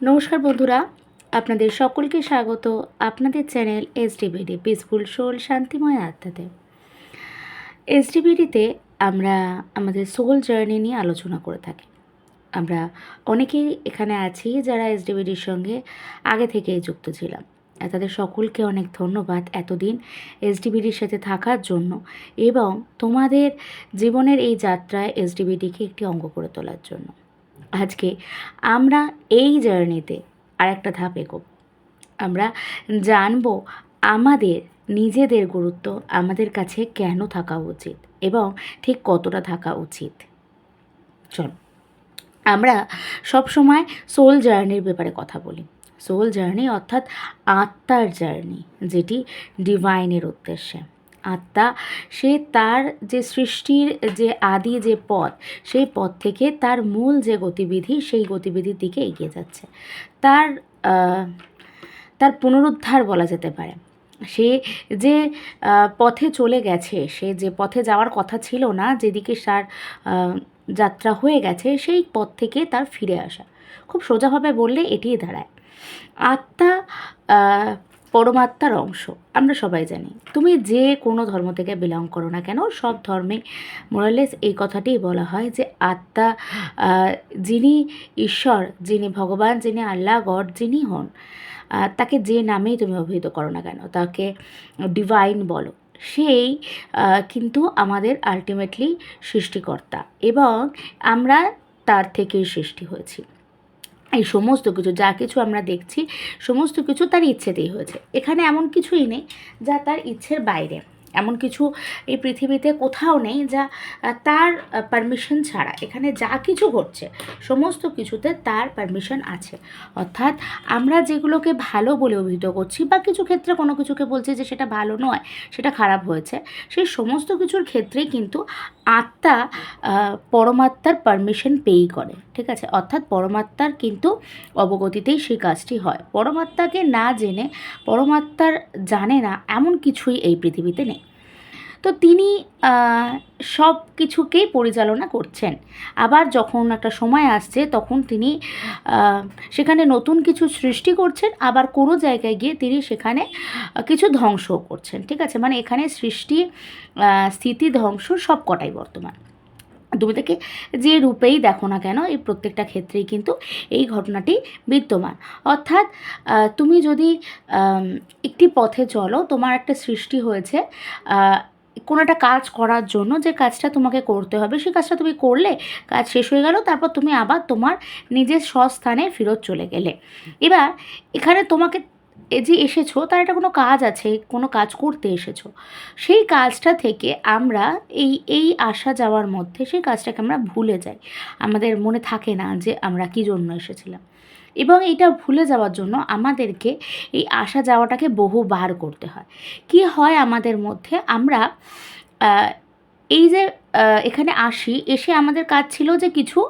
নমস্কার বন্ধুরা, আপনাদের সকলকে স্বাগত আপনাদের চ্যানেল এসডিবিডি পিসফুল সোল শান্তিময় আত্মাতে। এসডিবিডিতে আমরা আমাদের সোল জার্নি নিয়ে আলোচনা করে থাকি। আমরা অনেকেই এখানে আছি যারা এসডিবিডির সঙ্গে আগে থেকেই যুক্ত ছিলাম। তাদের সকলকে অনেক ধন্যবাদ এতদিন এসডিবিডির সাথে থাকার জন্য এবং তোমাদের জীবনের এই যাত্রায় এসডিবিডিকে একটি অঙ্গ করে তোলার জন্য। আজকে আমরা এই জার্নিতে আর একটা ধাপ এগোব। আমরা জানব আমাদের নিজেদের গুরুত্ব আমাদের কাছে কেন থাকা উচিত এবং ঠিক কতটা থাকা উচিত। চলো, আমরা সব সময় সোল জার্নির ব্যাপারে কথা বলি। সোল জার্নি অর্থাৎ আত্মার জার্নি যেটি ডিভাইনের উদ্দেশ্যে। আত্মা, সে তার যে সৃষ্টির যে আদি যে পথ, সেই পথ থেকে তার মূল যে গতিবিধি, সেই গতিবিধির দিকে এগিয়ে যাচ্ছে। তার তার পুনরুদ্ধার বলা যেতে পারে। সে যে পথে চলে গেছে, সে যে পথে যাওয়ার কথা ছিল না, যেদিকে তার যাত্রা হয়ে গেছে, সেই পথ থেকে তার ফিরে আসা। খুব সোজাভাবে বললে এটিই দাঁড়ায়। আত্মা পরমাত্মার অংশ, আমরা সবাই জানি। তুমি যে কোনো ধর্ম থেকে বিলং করো না কেন, সব ধর্মে মোরালেস এই কথাটিই বলা হয় যে আত্মা যিনি ঈশ্বর, যিনি ভগবান, যিনি আল্লাহ, গড, যিনি হন তাকে যে নামেই তুমি অভিহিত করো না কেন, তাকে ডিভাইন বলো। সেই কিন্তু আমাদের আলটিমেটলি সৃষ্টিকর্তা এবং আমরা তার থেকেই সৃষ্টি হয়েছি। এই সমস্ত কিছু, যা কিছু আমরা দেখছি, সমস্ত কিছু তার ইচ্ছেতেই হয়েছে। এখানে এমন কিছুই নেই যা তার ইচ্ছের বাইরে। এমন কিছু এই পৃথিবীতে কোথাও নেই যা তার পারমিশন ছাড়া। এখানে যা কিছু ঘটছে, সমস্ত কিছুতে তার পারমিশন আছে। অর্থাৎ আমরা যেগুলোকে ভালো বলে অভিহিত করছি বা কিছু ক্ষেত্রে কোনো কিছুকে বলছি যে সেটা ভালো নয়, সেটা খারাপ হয়েছে, সেই সমস্ত কিছুর ক্ষেত্রেই কিন্তু আত্মা পরমাত্মার পারমিশন পেই করে। ঠিক আছে? অর্থাৎ পরমাত্মার কিন্তু অবগতিতেই সেই কাজটি হয়। পরমাত্মাকে না জেনে, পরমাত্মার জানে না এমন কিছুই এই পৃথিবীতে নেই। তো তিনি সব কিছুকেই পরিচালনা করছেন। আবার যখন একটা সময় আসছে, তখন তিনি সেখানে নতুন কিছু সৃষ্টি করছেন, আবার কোনো জায়গায় গিয়ে তিনি সেখানে কিছু ধ্বংসও করছেন। ঠিক আছে? মানে এখানে সৃষ্টি স্থিতি, ধ্বংস সব কটাই বর্তমান। তুমি থেকে যে রূপেই দেখো না কেন, এই প্রত্যেকটা ক্ষেত্রেই কিন্তু এই ঘটনাটি বিদ্যমান। অর্থাৎ তুমি যদি একটি পথে চলো, তোমার একটা সৃষ্টি হয়েছে কোনো একটা কাজ করার জন্য যে কাজটা তোমাকে করতে হবে, সেই কাজটা তুমি করলে, কাজ শেষ হয়ে গেল, তারপর তুমি আবার তোমার নিজের স্বস্থানে ফেরত চলে গেলে। এবার, এখানে তোমাকে যে এসেছ, তার একটা কোনো কাজ আছে, কোনো কাজ করতে এসেছ। সেই কাজটা থেকে আমরা এই এই আসা যাওয়ার মধ্যে সেই কাজটাকে আমরা ভুলে যাই। আমাদের মনে থাকে না যে আমরা কী জন্য এসেছিলাম। এবং এটা ভুলে যাওয়ার জন্য আমাদেরকে এই আসা যাওয়াটাকে বহুবার করতে হয়। কি হয় আমাদের মধ্যে? আমরা এই যে এখানে আসি, এসে আমাদের কাজ ছিল যে কিছু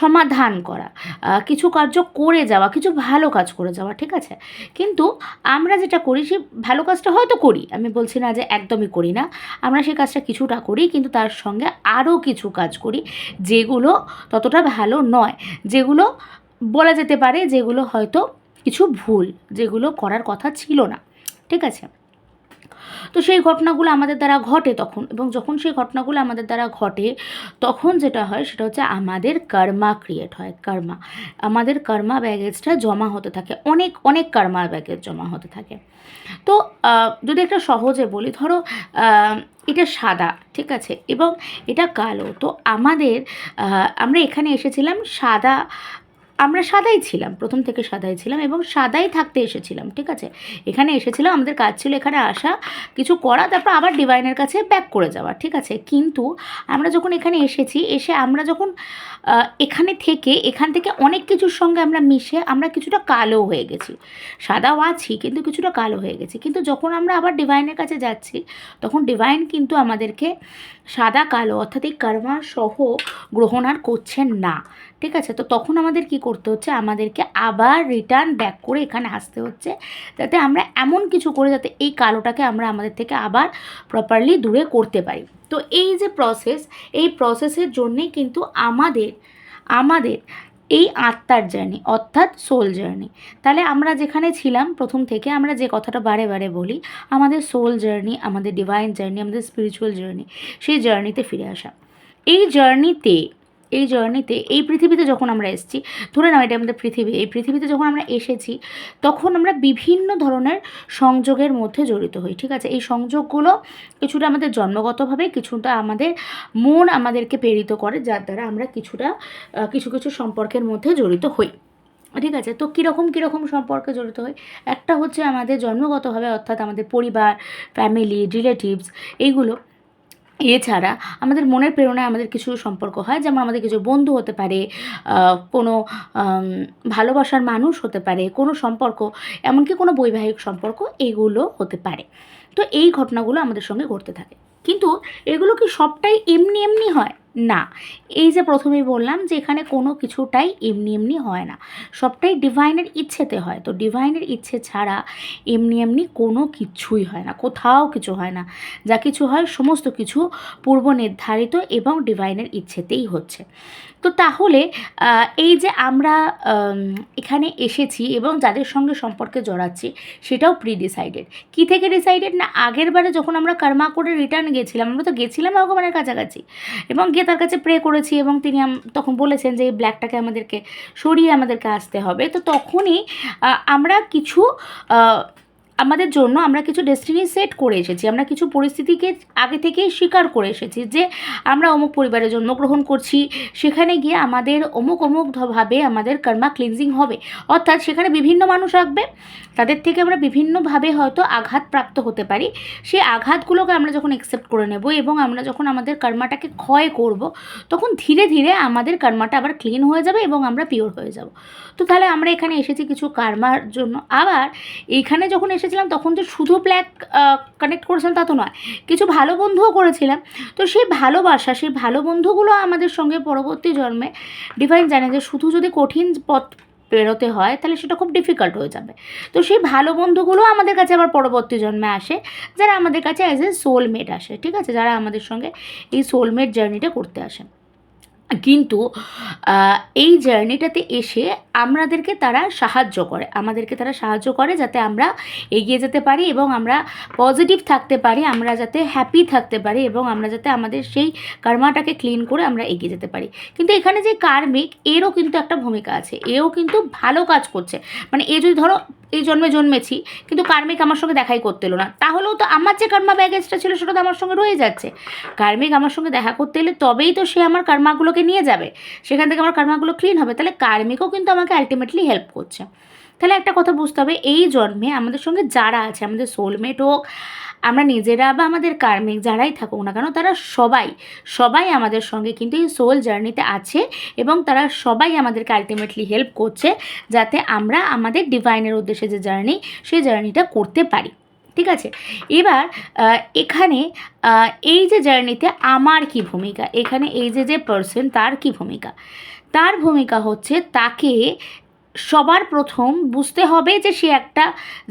সমাধান করা কিছু কার্য করে যাওয়া, কিছু ভালো কাজ করে যাওয়া, ঠিক আছে? কিন্তু আমরা যেটা করি, সে ভালো কাজটা হয়তো করি, আমি বলছি না যে একদমই করি না, আমরা সেই কাজটা কিছুটা করি, কিন্তু তার সঙ্গে আরও কিছু কাজ করি, যেগুলো ততটা ভালো নয়, যেগুলো বলা যেতে পারে, যেগুলো হয়তো কিছু ভুল, যেগুলো করার কথা ছিল না, ঠিক আছে? তো সেই ঘটনাগুলো আমাদের দ্বারা ঘটে তখন। এবং যখন সেই ঘটনাগুলো আমাদের দ্বারা ঘটে, তখন যেটা হয় সেটা হচ্ছে আমাদের কর্মা ক্রিয়েট হয়, কর্মা। আমাদের কর্মা ব্যাগেজটা জমা হতে থাকে, অনেক অনেক কর্মার ব্যাগেজ জমা হতে থাকে। তো যদি একটা সহজে বলি, ধরো এটা সাদা, ঠিক আছে? এবং এটা কালো। তো আমাদের আমরা এখানে এসেছিলাম সাদা আমরা সাদাই ছিলাম, প্রথম থেকে সাদাই ছিলাম এবং সাদাই থাকতে এসেছিলাম, ঠিক আছে? এখানে এসেছিলাম, আমাদের কাজ ছিল এখানে আসা, কিছু করা, তারপর আবার ডিভাইনের কাছে ব্যাক করে যাওয়া, ঠিক আছে? কিন্তু আমরা যখন এখানে এসেছি, এসে আমরা যখন এখানে থেকে, এখান থেকে অনেক কিছুর সঙ্গে আমরা মিশে আমরা কিছুটা কালো হয়ে গেছি। সাদাও আছি, কিন্তু কিছুটা কালো হয়ে গেছি। কিন্তু যখন আমরা আবার ডিভাইনের কাছে যাচ্ছি, তখন ডিভাইন কিন্তু আমাদেরকে সাদা, কালো অর্থাৎ এই কর্মা সহ গ্রহণ আর করছেন না। ঠিক আছে? তো তখন আমাদের কি করতে হচ্ছে? আমাদেরকে আবার রিটার্ন ব্যাক করে এখানে আসতে হচ্ছে। যাতে আমরা এমন কিছু করে যাতে এই কালোটাকে আমরা আমাদের থেকে আবার প্রপারলি দূরে করতে পারি। তো এই যে প্রসেস এই প্রসেসের জন্যেই কিন্তু আমাদের আমাদের এই আত্মার জার্নি অর্থাৎ সোল জার্নি তাহলে আমরা যেখানে ছিলাম, প্রথম থেকে আমরা যে কথাটা বারে বারে বলি, আমাদের সোল জার্নি আমাদের ডিভাইন জার্নি আমাদের স্পিরিচুয়াল জার্নি সেই জার্নিতে ফিরে আসা। এই জার্নিতে এই জার্নিতে এই পৃথিবীতে যখন আমরা এসেছি, ধরে নাও এটা আমাদের পৃথিবী, এই পৃথিবীতে যখন আমরা এসেছি, তখন আমরা বিভিন্ন ধরনের সংযোগের মধ্যে জড়িত হই, ঠিক আছে? এই সংযোগগুলো কিছুটা আমাদের জন্মগতভাবে, কিছুটা আমাদের মন আমাদেরকে প্রেরিত করে, যার দ্বারা আমরা কিছুটা কিছু কিছু সম্পর্কের মধ্যে জড়িত হই, ঠিক আছে? তো কীরকম কীরকম সম্পর্কে জড়িত হয় একটা হচ্ছে আমাদের জন্মগতভাবে, অর্থাৎ আমাদের পরিবার ফ্যামিলি রিলেটিভস এইগুলো এছাড়া আমাদের মনের প্রেরণায় আমাদের কিছু সম্পর্ক হয়, যেমন আমাদের কিছু বন্ধু হতে পারে কোনো ভালোবাসার মানুষ হতে পারে, কোনো সম্পর্ক, এমনকি কোনো বৈবাহিক সম্পর্ক এইগুলো হতে পারে। তো এই ঘটনাগুলো আমাদের সঙ্গে ঘটতে থাকে। কিন্তু এগুলো কি সবটাই এমনি এমনি হয়? না। এই যে প্রথমেই বললাম যে এখানে কোনো কিছুটাই এমনি এমনি হয় না। সবটাই ডিভাইনের ইচ্ছেতে হয়। তো ডিভাইনের ইচ্ছে ছাড়া এমনি এমনি কোনো কিছুই হয় না। কোথাও কিছু হয় না। যা কিছু হয় সমস্ত কিছু পূর্ব নির্ধারিত এবং ডিভাইনের ইচ্ছেতেই হচ্ছে। তো তাহলে এই যে আমরা এখানে এসেছি এবং যাদের সঙ্গে সম্পর্কে জড়াচ্ছি, সেটাও প্রি ডিসাইডেড কী থেকে ডিসাইডেড না, আগের বারে যখন আমরা কর্মা করে রিটার্ন গেছিলাম, আমরা তো গেছিলাম ভগবানের কাছাকাছি এবং গিয়ে তার কাছে প্রে করেছি এবং তিনি তখন বলেছেন যে এই ব্ল্যাকটাকে আমাদেরকে, সরিয়ে আমাদেরকে আসতে হবে। তো তখনই আমরা কিছু আমাদের জন্য আমরা কিছু ডেস্টিনি সেট করে এসেছি, আমরা কিছু পরিস্থিতিকে আগে থেকেই স্বীকার করে এসেছি যে আমরা অমুক পরিবারে জন্মগ্রহণ করছি, সেখানে গিয়ে আমাদের অমুক অমুকভাবে আমাদের কর্মা ক্লিনজিং হবে। অর্থাৎ সেখানে বিভিন্ন মানুষ আসবে, তাদের থেকে আমরা বিভিন্নভাবে হয়তো আঘাত প্রাপ্ত হতে পারি। সেই আঘাতগুলোকে আমরা যখন অ্যাকসেপ্ট করে নেব এবং আমরা যখন আমাদের কর্মাটাকে ক্ষয় করব, তখন ধীরে ধীরে আমাদের কর্মাটা আবার ক্লিন হয়ে যাবে এবং আমরা পিওর হয়ে যাব। তো তাহলে আমরা এখানে এসেছি কিছু কার্মার জন্য। আবার এইখানে যখন এসেছিলাম, তখন তো শুধু ব্ল্যাক কানেক্ট করেছিলাম তা তো নয়, কিছু ভালো বন্ধুও করেছিলাম। তো সেই ভালোবাসা সেই ভালো বন্ধুগুলো আমাদের সঙ্গে পরবর্তী জন্মে ডিভাইন জানে যে শুধু যদি কঠিন পথ পেরোতে হয়, তাহলে সেটা খুব ডিফিকাল্ট হয়ে যাবে। তো সেই ভালো বন্ধুগুলো আমাদের কাছে আবার পরবর্তী জন্মে আসে, যারা আমাদের কাছে অ্যাজ এ সোলমেট আসে, ঠিক আছে? যারা আমাদের সঙ্গে এই সোলমেট জার্নিটা করতে আসে। কিন্তু এই জার্নিটাতে এসে আমাদেরকে তারা সাহায্য করে। আমাদেরকে তারা সাহায্য করে যাতে আমরা এগিয়ে যেতে পারি এবং আমরা পজিটিভ থাকতে পারি, আমরা যাতে হ্যাপি থাকতে পারি এবং আমরা যাতে আমাদের সেই কর্মাটাকে ক্লিন করে আমরা এগিয়ে যেতে পারি। কিন্তু এখানে যে কার্মিক এরও কিন্তু একটা ভূমিকা আছে। এও কিন্তু ভালো কাজ করছে। মানে এ যদি ধরো, এই জন্মে জন্মেছি, কিন্তু কার্মিক আমার সঙ্গে দেখাই করতে এলো না। তাহলেও তো আমার যে কর্মা ব্যাগেজটা ছিল সেটা তো আমার সঙ্গে রয়ে যাচ্ছে। কার্মিক আমার সঙ্গে দেখা করতে এলে তবেই তো সে আমার কর্মাগুলোকে নিয়ে যাবে, সেখান থেকে আমার কর্মাগুলো ক্লিন হবে, তাহলে কার্মিকও কিন্তু আমাকে আলটিমেটলি হেল্প করছে। তাহলে একটা কথা বুঝতে হবে, এই জন্মে আমাদের সঙ্গে যারা আছে, আমাদের সোলমেট হোক, আমরা নিজেরা বা আমাদের কার্মিক যারাই থাকুক না কেন, তারা সবাই সবাই আমাদের সঙ্গে কিন্তু এই সোল জার্নিতে আছে এবং তারা সবাই আমাদেরকে আলটিমেটলি হেল্প করছে, যাতে আমরা আমাদের ডিভাইনের উদ্দেশ্যে যে জার্নি সেই জার্নিটা করতে পারি। ঠিক আছে? এবার এখানে এই যে জার্নিতে আমার কি ভূমিকা? এখানে এই যে যে পার্সন তার কি ভূমিকা? তার ভূমিকা হচ্ছে তাকে সবার প্রথম বুঝতে হবে যে সে একটা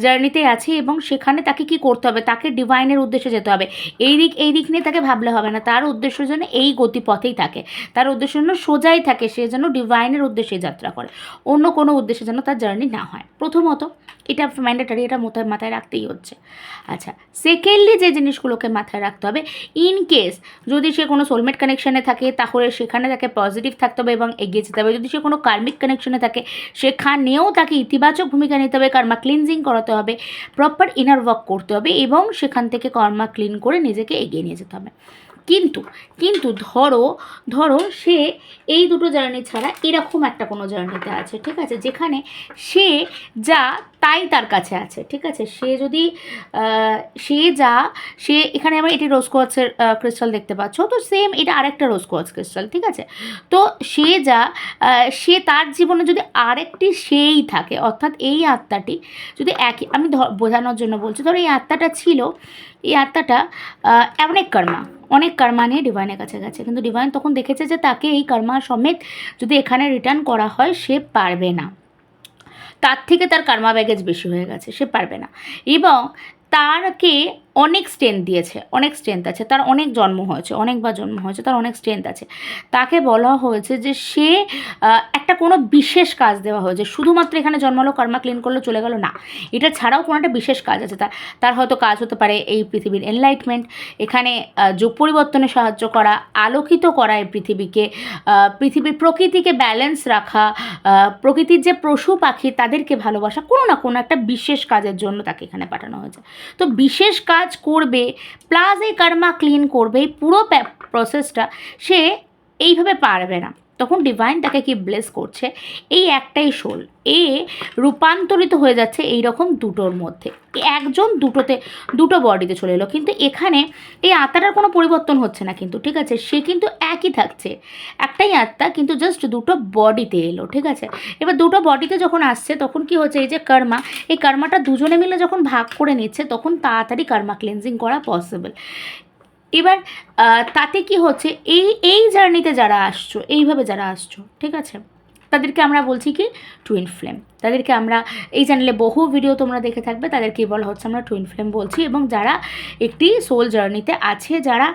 জার্নিতে আছে এবং সেখানে তাকে কি করতে হবে? তাকে ডিভাইনের উদ্দেশ্যে যেতে হবে। এই দিক এই দিক নিয়ে তাকে ভাবলে হবে না। তার উদ্দেশ্য যেন এই গতিপথেই থাকে। তার উদ্দেশ্য যেন সোজাই থাকে। সে যেন ডিভাইনের উদ্দেশ্যে যাত্রা করে। অন্য কোনো উদ্দেশ্যে যেন তার জার্নি না হয়। প্রথমত এটা ম্যান্ডেটারি এটা মাথায় মাথায় রাখতেই হচ্ছে। আচ্ছা সেকেন্ডলি যে জিনিসগুলোকে মাথায় রাখতে হবে ইন কেস যদি সে কোনো সোলমেট কানেকশানে থাকে, তাহলে সেখানে তাকে পজিটিভ থাকতে হবে এবং এগিয়ে যেতে হবে। যদি সে কোনো কার্মিক কানেকশানে থাকে, সেখানেও তাকে ইতিবাচক ভূমিকা নিতে হবে কার্মা ক্লিনজিং করাতে হবে প্রপার ইনার ওয়ার্ক করতে হবে এবং সেখান থেকে কর্মা ক্লিন করে নিজেকে এগিয়ে নিয়ে যেতে হবে। কিন্তু কিন্তু ধরো ধরো সে এই দুটো জার্নি ছাড়া এরকম একটা কোনো জার্নিতে আছে, ঠিক আছে? যেখানে সে যা তাই তার কাছে আছে, ঠিক আছে? সে যদি সে যা, সে এখানে আমরা এটি রোজ কোয়ার্টসের ক্রিস্টাল দেখতে পাচ্ছ, তো সেম এটা আরেকটা রোজ কোয়ার্টস ক্রিস্টাল ঠিক আছে? তো সে যা সে তার জীবনে যদি আরেকটি সেই থাকে, অর্থাৎ এই আত্মাটি যদি একই, আমি বোঝানোর জন্য বলছি, ধরো এই আত্মাটা ছিল এই আত্মাটা অনেক কর্মা। অনেক কর্মা নিয়ে ডিভাইনের কাছে গেছে। কিন্তু ডিভাইন তখন দেখেছে যে তাকে এই কর্মা সমেত যদি এখানে রিটার্ন করা হয়, সে পারবে না। তার থেকে তার কার্মা ব্যাগেজ বেশি হয়ে গেছে, সে পারবে না। এবং তারকে অনেক স্ট্রেংথ দিয়েছে, অনেক স্ট্রেংথ আছে। তার অনেক জন্ম হয়েছে, অনেকবার জন্ম হয়েছে, তার অনেক স্ট্রেংথ আছে। তাকে বলা হয়েছে যে সে একটা কোনো বিশেষ কাজ দেওয়া হয়েছে। শুধুমাত্র এখানে জন্মালো, কর্মা ক্লিন করল, চলে গেল, না। এটা ছাড়াও কোনো একটা বিশেষ কাজ আছে। তার তার হয়তো কাজ হতে পারে এই পৃথিবীর এনলাইটমেন্ট এখানে যুগ পরিবর্তনে সাহায্য করা, আলোকিত করা এই পৃথিবীকে পৃথিবীর প্রকৃতিকে ব্যালেন্স রাখা প্রকৃতির যে পশু পাখি, তাদেরকে ভালোবাসা, কোনো না কোনো একটা বিশেষ কাজের জন্য তাকে এখানে পাঠানো হয়েছে। তো বিশেষ কাজ করবে প্লাস এই কার্মা ক্লিন করবে এই পুরো প্রসেসটা সে এইভাবে পারবে না। তখন ডিভাইন তাকে কি ব্লেস করছে? এই একটাই সোল এ রূপান্তরিত হয়ে যাচ্ছে এই রকম দুটোর মধ্যে। একজন দুটোতে, দুটো বডিতে চলে এলো। কিন্তু এখানে এই আত্মাটার কোনো পরিবর্তন হচ্ছে না কিন্তু, ঠিক আছে? সে কিন্তু একই থাকছে। একটাই আত্মা, কিন্তু জাস্ট দুটো বডিতে এলো, ঠিক আছে? এবার দুটো বডিতে যখন আসছে, তখন কি হচ্ছে? এই যে কর্মা এই কর্মাটা দুজনে মিলে যখন ভাগ করে নিচ্ছে, তখন তাড়াতাড়ি কর্মা ক্লিনজিং করা পসিবল এবার তাতে কি হচ্ছে? এই এই জার্নিতে যারা আসছো, এইভাবে যারা আসছো, ঠিক আছে? তাদেরকে আমরা বলছি কি? টুইন ফ্লেম তাদেরকে আমরা, এই চ্যানেলে বহু ভিডিও তোমরা দেখে থাকবে, তাদেরকে বলা হচ্ছে আমরা টুইন ফ্লেম বলছি। এবং যারা একটি সোল জার্নিতে আছে, যারা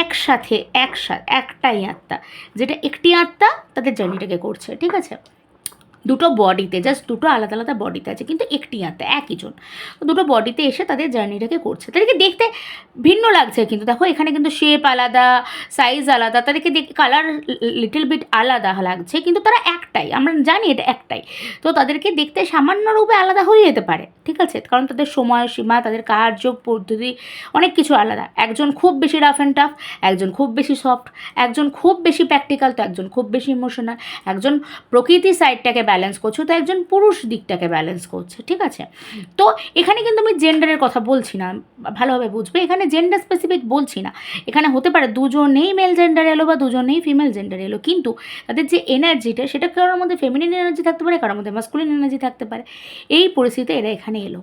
একসাথে একসাথে, একটাই আত্মা, যেটা একটি আত্মা তাদের জার্নিটাকে করছে, ঠিক আছে? দুটো বডিতে জাস্ট দুটো আলাদা আলাদা বডিতে আছে, কিন্তু একটি আত্মা একই জন। তো দুটো বডিতে এসে তাদের জার্নিটাকে করছে। তাদেরকে দেখতে ভিন্ন লাগছে কিন্তু। দেখো, এখানে কিন্তু শেপ আলাদা সাইজ আলাদা, তাদেরকে দেখ কালার লিটল বিট আলাদা লাগছে, কিন্তু তারা একটাই। আমরা জানি এটা একটাই। তো তাদেরকে দেখতে সামান্য রূপে আলাদা হয়ে যেতে পারে, ঠিক আছে? কারণ তাদের সময় সীমা, তাদের কার্য, পদ্ধতি অনেক কিছু আলাদা। একজন খুব বেশি রাফ অ্যান্ড টাফ একজন খুব বেশি সফট একজন খুব বেশি প্র্যাকটিক্যাল তো একজন খুব বেশি ইমোশনাল একজন প্রকৃতি সাইডটাকে ব্যালেন্স করছ, তো একজন পুরুষ দিকটাকে ব্যালেন্স করছে, ঠিক আছে? তো এখানে কিন্তু আমি জেন্ডারের কথা বলছি না, ভালোভাবে বুঝবে? এখানে জেন্ডার স্পেসিফিক বলছি না। এখানে হতে পারে দুজনেই মেল জেন্ডার এলো বা দুজনেই ফিমেল জেন্ডার এলো, কিন্তু তাদের যে এনার্জিটা সেটা কারোর মধ্যে ফেমিনিন এনার্জি থাকতে পারে, কারোর মধ্যে মাস্কুলিন এনার্জি থাকতে পারে। এই পরিস্থিতিতে এরা এখানে এলো।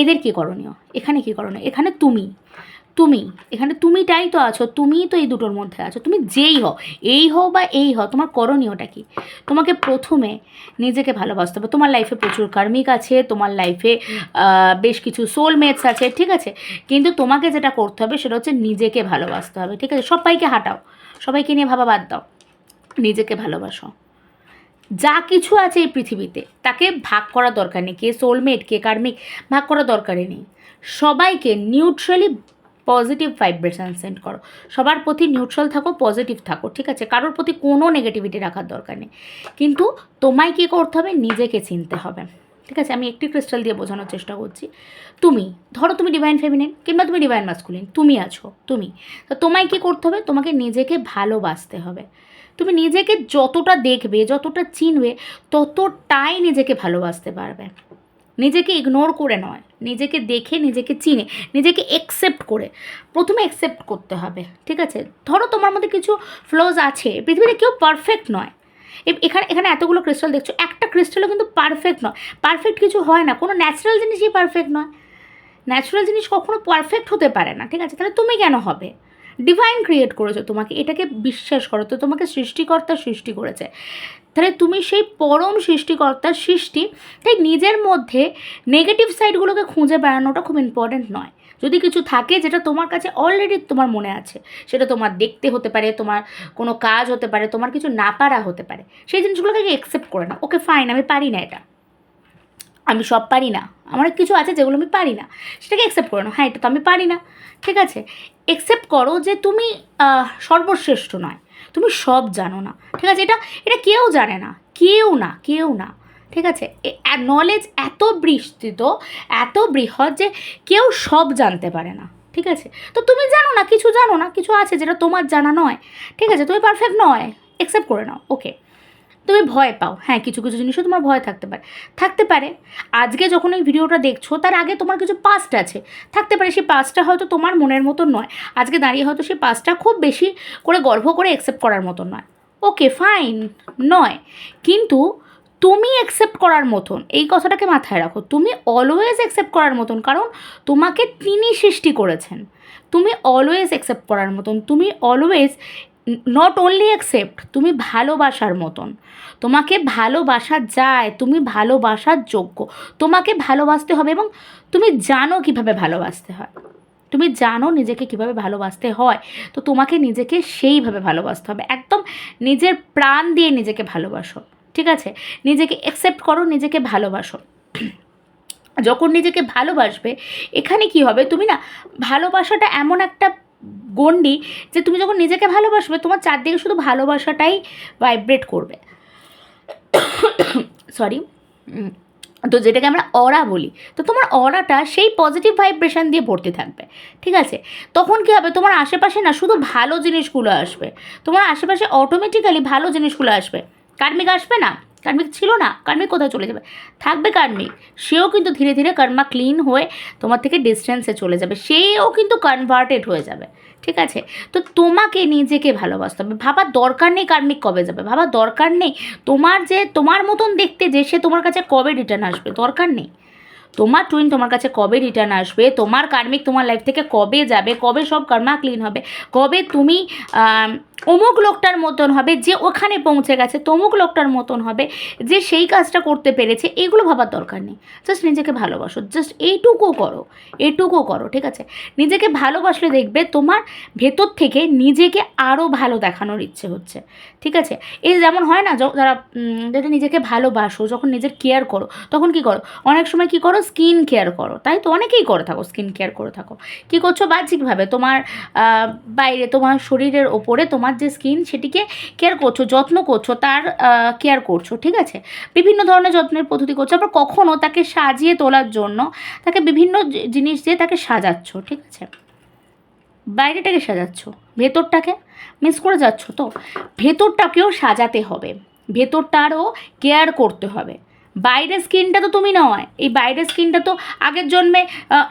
এদের কী করণীয়? এখানে কী করণীয়? এখানে তুমি। তুমি, এখানে তুমিটাই তো আছো, তুমিই তো এই দুটোর মধ্যে আছো, তুমি যেই হও, এই হও বা এই হও, তোমার করণীয়টা কি? তোমাকে প্রথমে নিজেকে ভালোবাসতে হবে। তোমার লাইফে প্রচুর কার্মিক আছে, তোমার লাইফে বেশ কিছু সোলমেটস আছে, ঠিক আছে? কিন্তু তোমাকে যেটা করতে হবে সেটা হচ্ছে নিজেকে ভালোবাসতে হবে, ঠিক আছে? সবাইকে হাঁটাও, সবাইকে নিয়ে ভাবা বাদ দাও, নিজেকে ভালোবাসো। যা কিছু আছে এই পৃথিবীতে, তাকে ভাগ করার দরকার নেই, কে সোলমেট কে কার্মিক ভাগ করার দরকারই নেই। সবাইকে নিউট্রালি পজিটিভ ভাইব্রেশন সেন্ড করো। সবার প্রতি নিউট্রাল থাকো পজিটিভ থাকো, ঠিক আছে? কারোর প্রতি কোনো নেগেটিভিটি রাখার দরকার নেই। কিন্তু তোমায় কী করতে হবে? নিজেকে চিনতে হবে। ঠিক আছে? আমি একটি ক্রিস্টাল দিয়ে বোঝানোর চেষ্টা করছি। তুমি, ধরো তুমি ডিভাইন ফেমিনিন কিংবা তুমি ডিভাইন মাস্কুলিন তুমি আছো, তুমি। তো তোমায় কী করতে হবে? তোমাকে নিজেকে ভালোবাসতে হবে। তুমি নিজেকে যতটা দেখবে, যতটা চিনবে, ততটাই নিজেকে ভালোবাসতে পারবে। নিজেকে ইগনোর করে নয়। নিজেকে দেখে, নিজেকে চিনে, নিজেকে একসেপ্ট করে। প্রথমে একসেপ্ট করতে হবে, ঠিক আছে? ধরো তোমার মধ্যে কিছু ফ্লোজ আছে, পৃথিবীতে কেউ পারফেক্ট নয়। এখানে এখানে এতগুলো ক্রিস্টাল দেখছ, একটা ক্রিস্টালও কিন্তু পারফেক্ট নয়। পারফেক্ট কিছু হয় না, কোনো ন্যাচারাল জিনিসই পারফেক্ট নয়। ন্যাচারাল জিনিস কখনো পারফেক্ট হতে পারে না, ঠিক আছে? তাহলে তুমি কেন হবে? ডিভাইন ক্রিয়েট করেছ, তোমাকে এটাকে বিশ্বাস করো। তো তোমাকে সৃষ্টিকর্তা সৃষ্টি করেছে। তাহলে তুমি সেই পরম সৃষ্টিকর্তার সৃষ্টি, তাই নিজের মধ্যে নেগেটিভ সাইডগুলোকে খুঁজে বেড়ানোটা খুব ইম্পর্ট্যান্ট নয়। যদি কিছু থাকে যেটা তোমার কাছে অলরেডি তোমার মনে আছে, সেটা তোমার দেখতে হতে পারে, তোমার কোনো কাজ হতে পারে, তোমার কিছু না পারা হতে পারে, সেই জিনিসগুলোকে একসেপ্ট করে না ওকে ফাইন আমি পারি না এটা। আমি সব পারি না। আমার কিছু আছে যেগুলো আমি পারি না। সেটাকে অ্যাকসেপ্ট করো না হ্যাঁ এটা তো আমি পারি না। ঠিক আছে? অ্যাকসেপ্ট করো যে তুমি সর্বশ্রেষ্ঠ নয়। তুমি সব জানো না। ঠিক আছে? এটা এটা কেউ জানে না। কেউ না কেউ না। ঠিক আছে? নলেজ এত বিস্তৃত, এত বৃহৎ যে কেউ সব জানতে পারে না। ঠিক আছে? তো তুমি জানো না, কিছু জানো না, কিছু আছে যেটা তোমার জানা নয়। ঠিক আছে? তুমি পারফেক্ট নয়। অ্যাকসেপ্ট করে নাও। ওকে তুমি ভয় পাও। হ্যাঁ কিছু কিছু জিনিসও তোমার ভয় থাকতে পারে। থাকতে পারে। আজকে যখন এই ভিডিওটা দেখছ, তার আগে তোমার কিছু পাস্ট আছে। থাকতে পারে সেই পাস্টটা হয়তো তোমার মনের মতন নয়। আজকে দাঁড়িয়ে হয়তো সেই পাস্টটা খুব বেশি করে গর্ব করে অ্যাকসেপ্ট করার মতন নয়। ওকে ফাইন নয়। কিন্তু তুমি অ্যাকসেপ্ট করার মতন, এই কথাটাকে মাথায় রাখো, তুমি অলওয়েজ অ্যাকসেপ্ট করার মতন, কারণ তোমাকে তিনি সৃষ্টি করেছেন। তুমি অলওয়েজ অ্যাকসেপ্ট করার মতন, তুমি অলওয়েজ নট অনলি অ্যাকসেপ্ট তুমি ভালোবাসার মতন। তোমাকে ভালোবাসা যায়, তুমি ভালোবাসার যোগ্য। তোমাকে ভালোবাসতে হবে এবং তুমি জানো কীভাবে ভালোবাসতে হয়। তুমি জানো নিজেকে কীভাবে ভালোবাসতে হয়, তো তোমাকে নিজেকে সেইভাবে ভালোবাসতে হবে। একদম নিজের প্রাণ দিয়ে নিজেকে ভালোবাসো, ঠিক আছে? নিজেকে অ্যাকসেপ্ট করো, নিজেকে ভালোবাসো। যখন নিজেকে ভালোবাসবে, এখানে কি হবে? তুমি না, ভালোবাসাটা এমন একটা গণ্ডি যে তুমি যখন নিজেকে ভালোবাসবে, তোমার চারদিকে শুধু ভালোবাসাটাই ভাইব্রেট করবে। সরি তো যেটাকে আমরা অরা বলি, তো তোমার অরাটা সেই পজিটিভ ভাইব্রেশন দিয়ে ভর্তি থাকবে, ঠিক আছে? তখন কী হবে? তোমার আশেপাশে না শুধু ভালো জিনিসগুলো আসবে, তোমার আশেপাশে অটোমেটিক্যালি ভালো জিনিসগুলো আসবে। কার্মিক আসবে না? কার্মিক ছিল না, কার্মিক কোথায় চলে যাবে? থাকবে কার্মিক। সেও কিন্তু ধীরে ধীরে কর্মা ক্লিন হয়ে তোমার থেকে ডিস্টেন্সে চলে যাবে। সেও কিন্তু কনভার্টেড হয়ে যাবে। ঠিক আছে? তো তোমাকে নিজেকে ভালোবাসতে হবে। ভাবার দরকার নেই কার্মিক কবে যাবে। ভাবার দরকার নেই তোমার যে, তোমার মতন দেখতে যে সে তোমার কাছে কবে রিটার্ন আসবে। দরকার নেই। তোমার টুইন তোমার কাছে কবে রিটার্ন আসবে? তোমার কার্মিক তোমার লাইফ থেকে কবে যাবে? কবে সব কর্মা ক্লিন হবে? কবে তুমি অমুক লোকটার মতন হবে, যে ওখানে পৌঁছে গেছে, তমুক লোকটার মতন হবে, যে সেই কাজটা করতে পেরেছে, এগুলো ভাবার দরকার নেই। জাস্ট নিজেকে ভালোবাসো জাস্ট এইটুকু করো এইটুকু করো, ঠিক আছে? নিজেকে ভালোবাসলে দেখবে তোমার ভেতর থেকে নিজেকে আরও ভালো দেখানোর ইচ্ছে হচ্ছে, ঠিক আছে? এই যেমন হয় না যারা যারা নিজেকে ভালোবাসো, যখন নিজের কেয়ার করো, তখন কি করো? অনেক সময় কি করো? স্কিন কেয়ার করো, তাই তো? অনেকেই করে থাকো স্কিন কেয়ার করে থাকো। কি করছ? বাহ্যিকভাবে তোমার বাইরে, তোমার শরীরের ওপরে তোমার যে স্কিন সেটিকে কেয়ার করছ, যত্ন করছ, তার কেয়ার করছ, ঠিক আছে? বিভিন্ন ধরনের যত্নের পদ্ধতি করছ, আবার কখনও তাকে সাজিয়ে তোলার জন্য তাকে বিভিন্ন জিনিস দিয়ে তাকে সাজাচ্ছ, ঠিক আছে? বাইরেটাকে সাজাচ্ছ, ভেতরটাকে মিস করে যাচ্ছ তো? ভেতরটাকেও সাজাতে হবে, ভেতরটারও কেয়ার করতে হবে। বাইরের স্কিনটা তো তুমি নয়, এই বাইরের স্কিনটা তো আগের জন্মে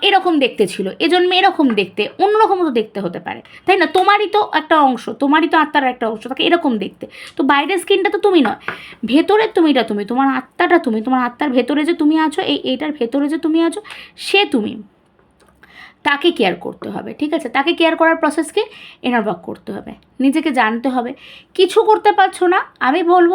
এরকম দেখতে ছিল, এ জন্মে এরকম দেখতে অন্যরকম তো দেখতে হতে পারে, তাই না? তোমারই তো একটা অংশ, তোমারই তো আত্মার একটা অংশ তাকে এরকম দেখতে, তো বাইরের স্কিনটা তো তুমি নয়, ভেতরের তুমিটা তুমি, তোমার আত্মাটা তুমি, তোমার আত্মার ভেতরে যে তুমি আছো, এই এইটার ভেতরে যে তুমি আছো, সে তুমি তাকে কেয়ার করতে হবে, ঠিক আছে? তাকে কেয়ার করার প্রসেসকে এনার করতে হবে। নিজেকে জানতে হবে। কিছু করতে পারছ না, আমি বলব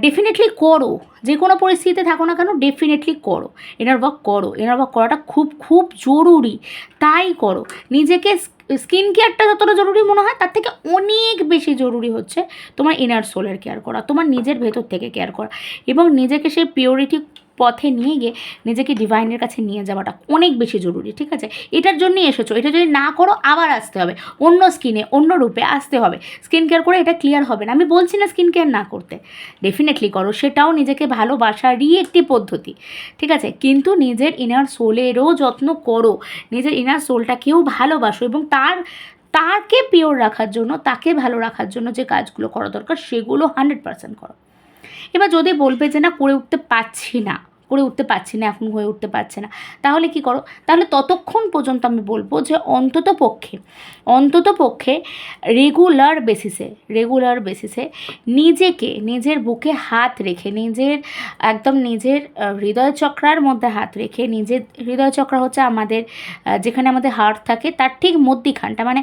ডেফিনেটলি করো। যে কোনো পরিস্থিতিতে থাকো না কেন ডেফিনেটলি করো। এনার করো। এনার করাটা খুব খুব জরুরি। তাই করো। নিজেকে স্কিন কেয়ারটা যতটা জরুরি মনে হয়, তার থেকে অনেক বেশি জরুরি হচ্ছে তোমার ইনার সোলের কেয়ার করা, তোমার নিজের ভেতর থেকে কেয়ার করা। এবং নিজেকে সেই পিওরিটি পথে নিয়ে গিয়ে নিজেকে ডিভাইনের কাছে নিয়ে যাওয়াটা অনেক বেশি জরুরি, ঠিক আছে? এটার জন্যই এসেছ, এটা যদি না করো আবার আসতে হবে, অন্য স্কিনে অন্য রূপে আসতে হবে। স্কিন কেয়ার করে এটা ক্লিয়ার হবে না। আমি বলছি না স্কিন কেয়ার না করতে। ডেফিনেটলি করো, সেটাও নিজেকে ভালোবাসারই একটি পদ্ধতি, ঠিক আছে? কিন্তু নিজের ইনার সোলেরও যত্ন করো। নিজের ইনার সোলটাকেও ভালোবাসো এবং তার, তাকে পিওর রাখার জন্য, তাকে ভালো রাখার জন্য যে কাজগুলো করা দরকার, সেগুলো হান্ড্রেড পার্সেন্ট করো। এবার যদি বলবে যে না, করে উঠতে পারছি না করে উঠতে পারছি না, এখন হয়ে উঠতে পারছে না। তাহলে কি করো? তাহলে ততক্ষণ পর্যন্ত আমি বলব যে অন্তত পক্ষে অন্তত পক্ষে রেগুলার বেসিসে রেগুলার বেসিসে নিজেকে, নিজের বুকে হাত রেখে, নিজের একদম নিজের হৃদয় চক্রার মধ্যে হাত রেখে, নিজের হৃদয় চক্র হচ্ছে আমাদের যেখানে আমাদের হার্ট থাকে, তার ঠিক মধ্যিখানটা। মানে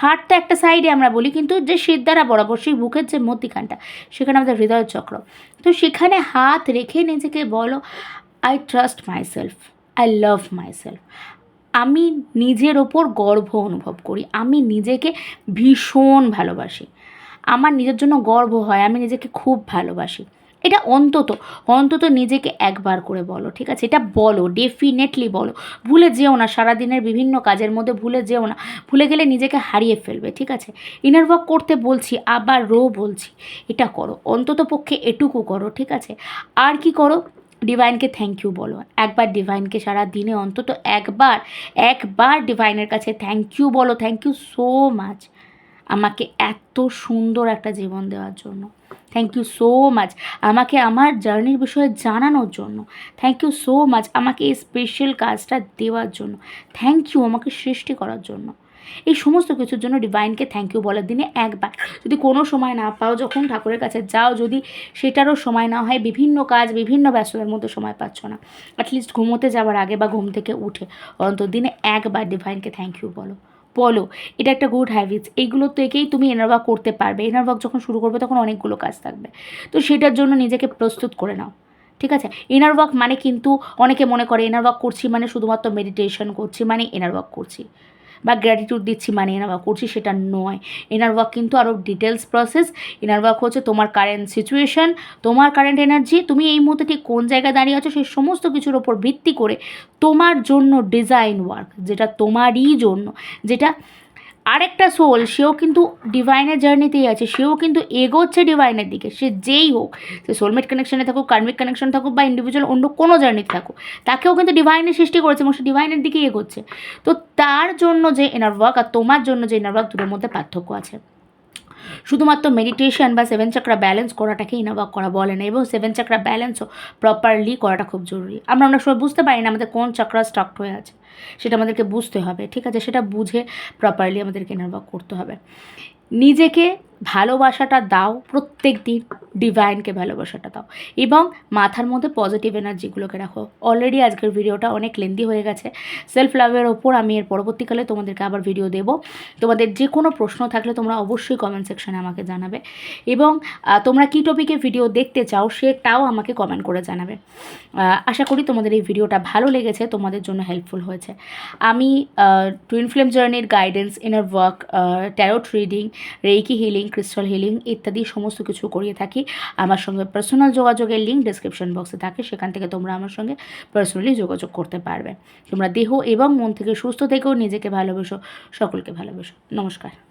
হার্ট তো একটা সাইডে আমরা বলি, কিন্তু যে সিদ্ধারা বরাবর সেই বুকের যে মধ্যিখানটা, সেখানে আমাদের হৃদয় চক্র। তো সেখানে হাত রেখে নিজেকে বলো I trust myself I love myself আমি নিজের ওপর গর্ব অনুভব করি, আমি নিজেকে ভীষণ ভালোবাসি। আমার নিজের জন্য গর্ব হয়, আমি নিজেকে খুব ভালোবাসি। এটা অন্তত অন্তত নিজেকে একবার করে বলো, ঠিক আছে? এটা বলো ডেফিনেটলি বলো। ভুলে যেও না, সারাদিনের বিভিন্ন কাজের মধ্যে ভুলে যেও না। ভুলে গেলে নিজেকে হারিয়ে ফেলবে, ঠিক আছে? ইনার ওয়ার্ক করতে বলছি, আবার রো বলছি, এটা করো। অন্তত পক্ষে এটুকু করো, ঠিক আছে? আর কি করো? ডিভাইনকে থ্যাংক ইউ বলো। একবার ডিভাইনকে সারা দিনে অন্তত একবার একবার ডিভাইনের কাছে থ্যাংক ইউ বলো। থ্যাংক ইউ সো মাচ আমাকে এত সুন্দর একটা জীবন দেওয়ার জন্য। থ্যাংক ইউ সো মাচ আমাকে আমার জার্নির বিষয়ে জানানোর জন্য। থ্যাংক ইউ সো মাচ আমাকে এই স্পেশাল কাজটা দেওয়ার জন্য। থ্যাংক ইউ আমাকে সৃষ্টি করার জন্য। এই সমস্ত কিছুর জন্য ডিভাইনকে থ্যাংক ইউ বলার দিনে একবার। যদি কোনো সময় না পাও, যখন ঠাকুরের কাছে যাও, যদি সেটারও সময় না হয়, বিভিন্ন কাজ, বিভিন্ন ব্যস্ততার মধ্যে সময় পাচ্ছ না অ্যাটলিস্ট ঘুমোতে যাওয়ার আগে বা ঘুম থেকে উঠে, অন্তত দিনে একবার ডিভাইনকে থ্যাংক ইউ বলো। বলো, এটা একটা গুড হ্যাবিটস এইগুলো থেকেই তুমি এনারওয়ার্ক করতে পারবে। এনারওয়ার্ক যখন শুরু করবে তখন অনেকগুলো কাজ থাকবে। তো সেটার জন্য নিজেকে প্রস্তুত করে নাও, ঠিক আছে? ইনার মানে কিন্তু অনেকে মনে করে ইনার ওয়ার্ক করছি মানে শুধুমাত্র মেডিটেশন করছি মানে ইনার করছি। বা গ্র্যাটিটিউড দিচ্ছি মানে এনার ওয়ার্ক করছি সেটা নয়। এনার ওয়ার্ক কিন্তু আরও ডিটেলস প্রসেস এনার ওয়ার্ক হচ্ছে তোমার কারেন্ট সিচুয়েশান তোমার কারেন্ট এনার্জি তুমি এই মুহূর্তে ঠিক কোন জায়গায় দাঁড়িয়ে আছো সেই সমস্ত কিছুর ওপর ভিত্তি করে তোমার জন্য ডিজাইন ওয়ার্ক যেটা তোমারই জন্য, যেটা আরেকটা সোল সেও কিন্তু ডিভাইনের জার্নিতেই আছে, সেও কিন্তু এগোচ্ছে ডিভাইনের দিকে, সে যেই হোক, সে সোলমেট কানেকশানে থাকুক, কার্মিক কানেকশন থাকুক বা ইন্ডিভিজুয়াল অন্য কোনো জার্নিতে থাকুক, তাকেও কিন্তু ডিভাইনের সৃষ্টি করেছে এবং সে ডিভাইনের দিকেই এগোচ্ছে। তো তার জন্য যে এনার ওয়ার্ক আর তোমার জন্য যে এনার ওয়ার্ক দুটোর মধ্যে পার্থক্য আছে। শুধুমাত্র মেডিটেশন বা সেভেন চাকরা ব্যালেন্স করাটাকেই ওয়ার্ক করা, বলে না। এবং সেভেন চাকরা ব্যালেন্সও প্রপারলি করাটা খুব জরুরি। আমরা অনেক সময় বুঝতে পারি না আমাদের কোন চাকরা স্টক হয়ে আছে। সেটা আমাদেরকে বুঝতে হবে, ঠিক আছে? সেটা বুঝে প্রপারলি আমাদেরকে ইনার করতে হবে। নিজেকে ভালোবাসাটা দাও, প্রত্যেক দিন ডিভাইনকে ভালোবাসাটা দাও। এবং মাথার মধ্যে পজিটিভ এনার্জিগুলোকে রাখো। অলরেডি আজকের ভিডিওটা অনেক লেন্দি হয়ে গেছে। সেলফ লাভের ওপর আমি এর পরবর্তীকালে তোমাদেরকে আবার ভিডিও দেবো। তোমাদের যে কোনো প্রশ্ন থাকলে তোমরা অবশ্যই কমেন্ট সেকশানে আমাকে জানাবে। এবং তোমরা কী টপিকে ভিডিও দেখতে চাও সেটাও আমাকে কমেন্ট করে জানাবে। আশা করি তোমাদের এই ভিডিওটা ভালো লেগেছে। তোমাদের জন্য হেল্পফুল হয়েছে। আমি টুইন ফ্লেম জার্নির guidance inner work tarot reading reiki healing crystal healing ইত্যাদি সমস্ত কিছু করিয়ে থাকি। আমার সঙ্গে পার্সোনাল যোগাযোগের লিঙ্ক ডিসক্রিপশন বক্সে থাকে, সেখান থেকে তোমরা আমার সঙ্গে পার্সোনালি যোগাযোগ করতে পারবে। তোমরা দেহ এবং মন থেকে সুস্থ থেকেও নিজেকে ভালোবেসো, সকলকে ভালোবেসো। নমস্কার।